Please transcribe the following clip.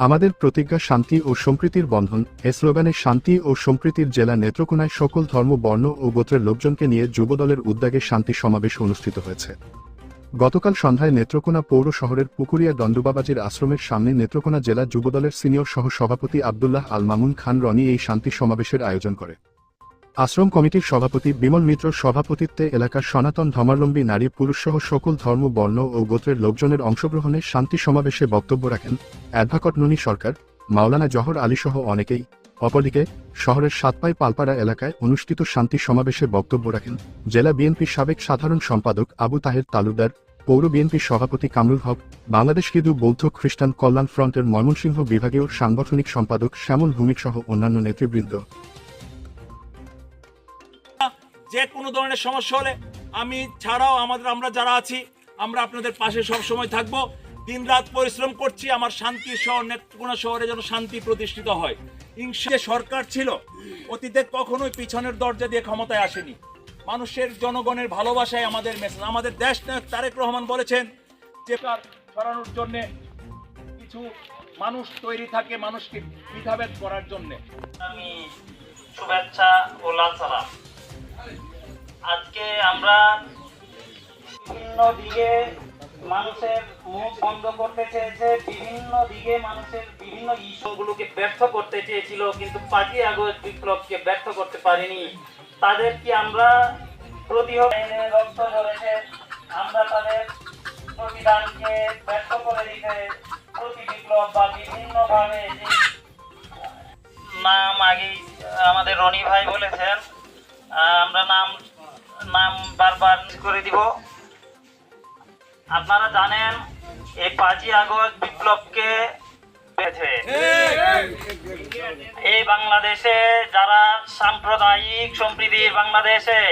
আমাদের প্রতিজ্ঞা শান্তি ও সম্প্রীতির বন্ধন, এ স্লোগানে শান্তি ও সম্প্রীতির জেলা নেত্রকোনায় সকল ধর্ম, বর্ণ ও গোত্রের লোকজনকে নিয়ে যুবদলের উদ্যোগে শান্তি সমাবেশ অনুষ্ঠিত হয়েছে। গতকাল সন্ধ্যায় নেত্রকোনা পৌর শহরের পুকুরিয়া দণ্ডবাবাজির আশ্রমের সামনে নেত্রকোনা জেলা যুবদলের সিনিয়র সহ সভাপতি আবদুল্লাহ আল মামুন খান রনি এই শান্তি সমাবেশের আয়োজন করে। আশ্রম কমিটির সভাপতি বিমল মিত্র সভাপতিত্বে এলাকার সনাতন ধর্মাবলম্বী নারী পুরুষসহ সকল ধর্ম, বর্ণ ও গোত্রের লোকজনের অংশগ্রহণে শান্তি সমাবেশে বক্তব্য রাখেন অ্যাডভোকেট নুনি সরকার, মাওলানা জহর আলী সহ অনেকেই। অপরদিকে, শহরের সাতপাই পালপাড়া এলাকায় অনুষ্ঠিত শান্তি সমাবেশে বক্তব্য রাখেন জেলা বিএনপির সাবেক সাধারণ সম্পাদক আবু তাহের তালুকদার, পৌর বিএনপির সভাপতি কামরুল হক, বাংলাদেশ হিন্দু বৌদ্ধ খ্রিস্টান কল্যাণ ফ্রন্টের ময়মনসিংহ বিভাগীয় সাংগঠনিক সম্পাদক শ্যামল ভূমিক সহ অন্যান্য নেতৃবৃন্দ। যে কোনো ধরনের সমস্যা হলে আমি ছাড়াও আমাদের, আমরা যারা আছি, আমরা আপনাদের পাশে সব সময় থাকব। দিন রাত পরিশ্রম করছি, আমার শান্তি শহর, নেত্রকোনা শহরে যেন শান্তি প্রতিষ্ঠিত হয়। ইংসে সরকার ছিল, অতীতে কখনোই পিছনের দরজা দিয়ে ক্ষমতায় আসেনি। মানুষের, জনগণের ভালোবাসায় আমাদের মেসেজ আমাদের দেশ নায়ক তারেক রহমান বলেছেন যে কার সরানোর জন্যে কিছু মানুষ তৈরি থাকে মানুষকে বিধাভেদ করার জন্যে। আমি শুভেচ্ছা ও লাল আজকে আমরা বিভিন্ন দিকে মানুষের মুখ বন্ধ করতে চেয়েছে, বিভিন্ন দিকে মানুষের বিভিন্ন ইস্যুগুলোকে ব্যর্থ করতে চেয়েছিল, কিন্তু পাঁচই আগস্ট বিপ্লবকে ব্যর্থ করতে পারেনি। তাদেরকে আমরা প্রতিহত রক্ত ঝরেছে, আমরা তাদের প্রতিদানকে ব্যর্থ করে দিতে প্রতি বিপ্লব বা বিভিন্নভাবে নাম আগেই আমাদের রনি ভাই বলেছেন আমরা নাম নাম বারবার করে দিব। আপনারা জানেন, এই পাঁচই আগস্ট বিপ্লবকে এই বাংলাদেশে যারা সাম্প্রদায়িক সম্প্রীতির বাংলাদেশে